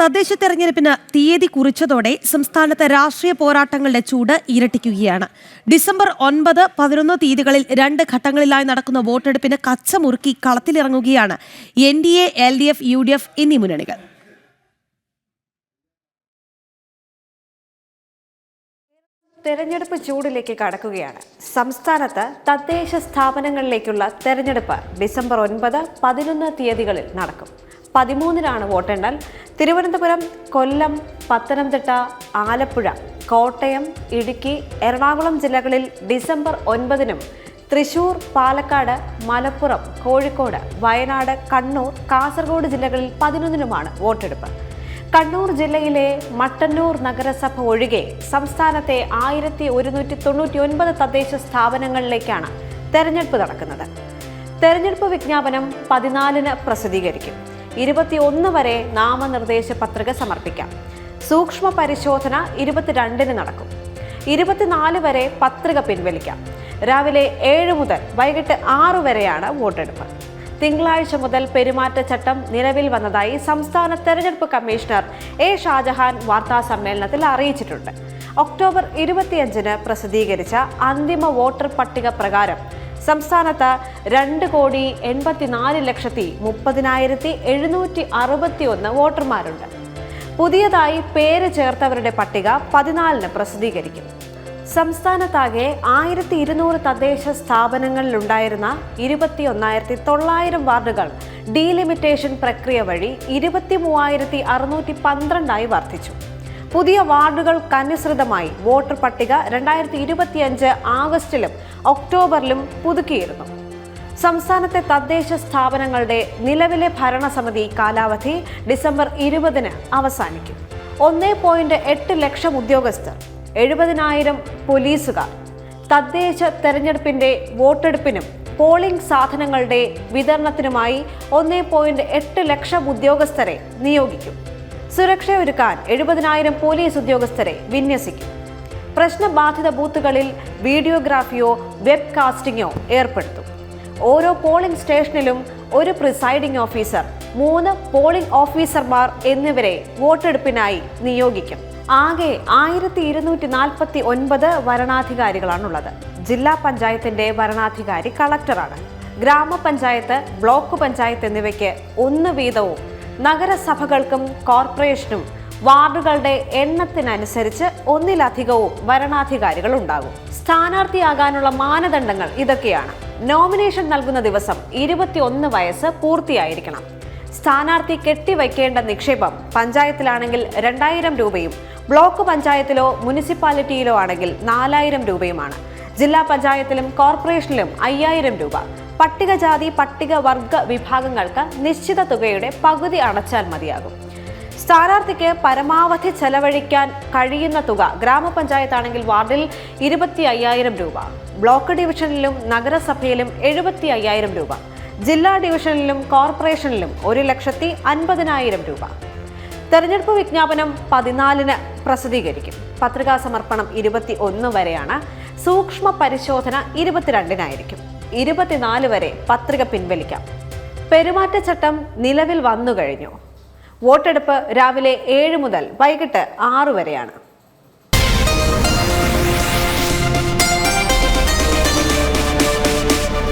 തദ്ദേശ തെരഞ്ഞെടുപ്പിന് തീയതി കുറിച്ചതോടെ സംസ്ഥാനത്തെ രാഷ്ട്രീയ പോരാട്ടങ്ങളുടെ ചൂട് ഇരട്ടിക്കുകയാണ്. ഡിസംബർ ഒൻപത് പതിനൊന്ന് തീയതികളിൽ രണ്ട് ഘട്ടങ്ങളിലായി നടക്കുന്ന വോട്ടെടുപ്പിന് കച്ചമുറുക്കി കളത്തിലിറങ്ങുകയാണ് N D A L D F U D F എന്നീ മുന്നണികൾ. തെരഞ്ഞെടുപ്പ് ചൂടിലേക്ക് കടക്കുകയാണ്. സംസ്ഥാനത്ത് തദ്ദേശ സ്ഥാപനങ്ങളിലേക്കുള്ള തെരഞ്ഞെടുപ്പ് ഡിസംബർ ഒൻപത് പതിനൊന്ന് തീയതികളിൽ നടക്കും. പതിമൂന്നിനാണ് വോട്ടെണ്ണൽ. തിരുവനന്തപുരം കൊല്ലം പത്തനംതിട്ട ആലപ്പുഴ കോട്ടയം ഇടുക്കി എറണാകുളം ജില്ലകളിൽ ഡിസംബർ ഒൻപതിനും തൃശൂർ പാലക്കാട് മലപ്പുറം കോഴിക്കോട് വയനാട് കണ്ണൂർ കാസർഗോഡ് ജില്ലകളിൽ പതിനൊന്നിനുമാണ് വോട്ടെടുപ്പ്. കണ്ണൂർ ജില്ലയിലെ മട്ടന്നൂർ നഗരസഭ ഒഴികെ സംസ്ഥാനത്തെ ആയിരത്തി ഒരുന്നൂറ്റി തൊണ്ണൂറ്റി ഒൻപത് തദ്ദേശ സ്ഥാപനങ്ങളിലേക്കാണ് തെരഞ്ഞെടുപ്പ് നടക്കുന്നത്. തെരഞ്ഞെടുപ്പ് വിജ്ഞാപനം പതിനാലിന് പ്രസിദ്ധീകരിക്കും. ഇരുപത്തിയൊന്ന് വരെ നാമനിർദ്ദേശ പത്രിക സമർപ്പിക്കാം. സൂക്ഷ്മ പരിശോധന ഇരുപത്തിരണ്ടിന് നടക്കും. ഇരുപത്തിനാല് വരെ പത്രിക പിൻവലിക്കാം. രാവിലെ ഏഴ് മുതൽ വൈകിട്ട് ആറ് വരെയാണ് വോട്ടെടുപ്പ്. തിങ്കളാഴ്ച മുതൽ പെരുമാറ്റച്ചട്ടം നിലവിൽ വന്നതായി സംസ്ഥാന തെരഞ്ഞെടുപ്പ് കമ്മീഷണർ എ ഷാജഹാൻ വാർത്താ സമ്മേളനത്തിൽ അറിയിച്ചിട്ടുണ്ട്. ഒക്ടോബർ ഇരുപത്തിയഞ്ചിന് പ്രസിദ്ധീകരിച്ച അന്തിമ വോട്ടർ പട്ടിക പ്രകാരം സംസ്ഥാനത്ത് രണ്ട് കോടി എൺപത്തിനാല് ലക്ഷത്തി മുപ്പതിനായിരത്തി എഴുന്നൂറ്റി അറുപത്തി ഒന്ന് വോട്ടർമാരുണ്ട്. പുതിയതായി പേര് ചേർത്തവരുടെ പട്ടിക പതിനാലിന് പ്രസിദ്ധീകരിക്കും. സംസ്ഥാനത്താകെ ആയിരത്തി ഇരുന്നൂറ് തദ്ദേശ സ്ഥാപനങ്ങളിലുണ്ടായിരുന്ന ഇരുപത്തി ഒന്നായിരത്തി തൊള്ളായിരം വാർഡുകൾ ഡീലിമിറ്റേഷൻ പ്രക്രിയ വഴി ഇരുപത്തി മൂവായിരത്തി അറുന്നൂറ്റി പന്ത്രണ്ടായി വർദ്ധിച്ചു. പുതിയ വാർഡുകൾക്കനുസൃതമായി വോട്ടർ പട്ടിക രണ്ടായിരത്തി ഇരുപത്തിയഞ്ച് ആഗസ്റ്റിലും ഒക്ടോബറിലും പുതുക്കിയിരുന്നു. സംസ്ഥാനത്തെ തദ്ദേശ സ്ഥാപനങ്ങളുടെ നിലവിലെ ഭരണസമിതി കാലാവധി ഡിസംബർ ഇരുപതിന് അവസാനിക്കും. ഒന്നേ പോയിന്റ് എട്ട് ലക്ഷം ഉദ്യോഗസ്ഥർ എഴുപതിനായിരം പോലീസുകാർ. തദ്ദേശ തെരഞ്ഞെടുപ്പിന്റെ വോട്ടെടുപ്പിനും പോളിംഗ് സാധനങ്ങളുടെ വിതരണത്തിനുമായി ഒന്നേ പോയിന്റ് എട്ട് ലക്ഷം ഉദ്യോഗസ്ഥരെ നിയോഗിക്കും. സുരക്ഷയൊരുക്കാൻ എഴുപതിനായിരം പോലീസ് ഉദ്യോഗസ്ഥരെ വിന്യസിക്കും. പ്രശ്നബാധിത ബൂത്തുകളിൽ വീഡിയോഗ്രാഫിയോ വെബ്കാസ്റ്റിംഗോ ഏർപ്പെടുത്തും. ഓരോ പോളിംഗ് സ്റ്റേഷനിലും ഒരു പ്രിസൈഡിംഗ് ഓഫീസർ മൂന്ന് പോളിംഗ് ഓഫീസർമാർ എന്നിവരെ വോട്ടെടുപ്പിനായി നിയോഗിക്കും. ആകെ ആയിരത്തി ഇരുന്നൂറ്റി നാൽപ്പത്തി ഒൻപത് വരണാധികാരികളാണുള്ളത്. ജില്ലാ പഞ്ചായത്തിന്റെ വരണാധികാരി കളക്ടറാണ്. ഗ്രാമപഞ്ചായത്ത് ബ്ലോക്ക് പഞ്ചായത്ത് എന്നിവയ്ക്ക് ഒന്ന് വീതവും നഗരസഭകൾക്കും കോർപ്പറേഷനും വാർഡുകളുടെ എണ്ണത്തിനനുസരിച്ച് ഒന്നിലധികവും വരണാധികാരികൾ ഉണ്ടാകും സ്ഥാനാർത്ഥിയാകാനുള്ള മാനദണ്ഡങ്ങൾ ഇതൊക്കെയാണ്. നോമിനേഷൻ നൽകുന്ന ദിവസം ഇരുപത്തിയൊന്ന് വയസ്സ് പൂർത്തിയായിരിക്കണം. സ്ഥാനാർത്ഥി കെട്ടിവയ്ക്കേണ്ട നിക്ഷേപം പഞ്ചായത്തിലാണെങ്കിൽ രണ്ടായിരം രൂപയും ബ്ലോക്ക് പഞ്ചായത്തിലോ മുനിസിപ്പാലിറ്റിയിലോ ആണെങ്കിൽ നാലായിരം രൂപയുമാണ്. ജില്ലാ പഞ്ചായത്തിലും കോർപ്പറേഷനിലും അയ്യായിരം രൂപ. പട്ടികജാതി പട്ടികവർഗ വിഭാഗങ്ങൾക്ക് നിശ്ചിത തുകയുടെ പകുതി അടച്ചാൽ മതിയാകും. സ്ഥാനാർത്ഥിക്ക് പരമാവധി ചെലവഴിക്കാൻ കഴിയുന്ന തുക ഗ്രാമപഞ്ചായത്താണെങ്കിൽ വാർഡിൽ ഇരുപത്തി അയ്യായിരം രൂപ ബ്ലോക്ക് ഡിവിഷനിലും നഗരസഭയിലും എഴുപത്തി അയ്യായിരം രൂപ ജില്ലാ ഡിവിഷനിലും കോർപ്പറേഷനിലും ഒരു ലക്ഷത്തി അൻപതിനായിരം രൂപ. തെരഞ്ഞെടുപ്പ് വിജ്ഞാപനം പതിനാലിന് പ്രസിദ്ധീകരിക്കും. പത്രികാ സമർപ്പണം ഇരുപത്തി ഒന്ന് വരെയാണ്. സൂക്ഷ്മ പരിശോധന ഇരുപത്തിരണ്ടിനായിരിക്കും. ഇരുപത്തിനാല് വരെ പത്രിക പിൻവലിക്കാം. പെരുമാറ്റച്ചട്ടം നിലവിൽ വന്നു കഴിഞ്ഞു. വോട്ടെടുപ്പ് രാവിലെ ഏഴ് മുതൽ വൈകിട്ട് ആറ് വരെയാണ്.